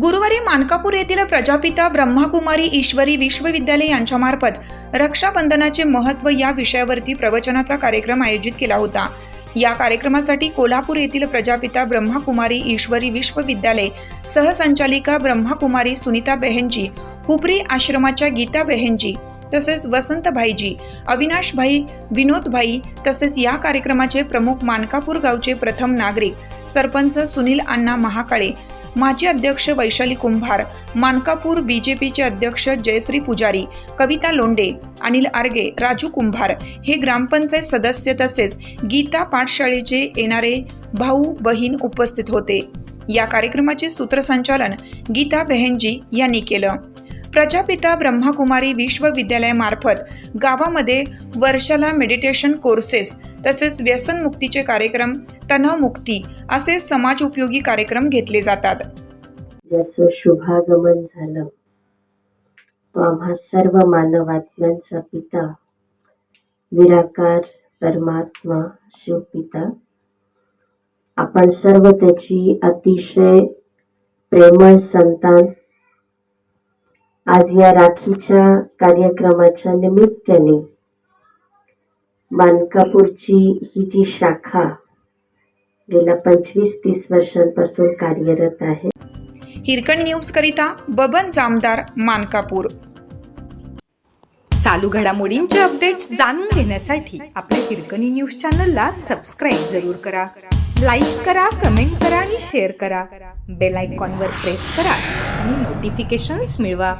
गुरुवारी मानकापूर येथील प्रजापिता ब्रह्माकुमारी ईश्वरी विश्वविद्यालय यांच्यामार्फत रक्षाबंधनाचे महत्त्व या विषयावरती प्रवचनाचा कार्यक्रम आयोजित केला होता. या कार्यक्रमासाठी कोल्हापूर येथील प्रजापिता ब्रह्माकुमारी ईश्वरी विश्वविद्यालय सहसंचालिका ब्रह्माकुमारी सुनीता बेहेंजी हुपरी आश्रमाच्या गीता बेहेंजी तसेच वसंत भाईजी अविनाश भाई विनोद भाई तसेच या कार्यक्रमाचे प्रमुख मानकापूर गावचे प्रथम नागरिक सरपंच सुनील अण्णा महाकाळे माजी अध्यक्ष वैशाली कुंभार मानकापूर बीजेपीचे अध्यक्ष जयश्री पुजारी कविता लोंडे अनिल आर्गे राजू कुंभार हे ग्रामपंचायत सदस्य तसेच गीता पाठशाळेचे येणारे भाऊ बहीण उपस्थित होते. या कार्यक्रमाचे सूत्रसंचालन गीता बहनजी यांनी केलं. प्रजापिता ब्रह्माकुमारी विश्वविद्यालयामार्फत गावामध्ये वर्षाला मेडिटेशन कोर्सेस तसेच व्यसनमुक्तीचे कार्यक्रम तणावमुक्ती असे समाज उपयोगी कार्यक्रम घेतले जातात. ज्याचं शुभागमन झालं. तो आम्हा सर्व मानवात्म्यांचा पिता निराकार परमात्मा शिवपिता आपण सर्व त्याची अतिशय प्रेमळ संतान आज या राखीच्या कार्यक्रमाच्या निमित्ताने मानकापूरची ही जी शाखा गेल्या पंचवीस तीस वर्षांपासून कार्यरत आहे. हिरकण न्यूज करिता बबन जामदार मानकापूर. चालू घडामोडींचे अपडेट्स जाणून घेण्यासाठी आपल्या हिरकणी न्यूज चॅनलला सबस्क्राईब जरूर करा. लाईक करा कमेंट करा आणि शेअर करा. बेल आयकॉनवर प्रेस करा आणि नोटिफिकेशन्स मिळवा.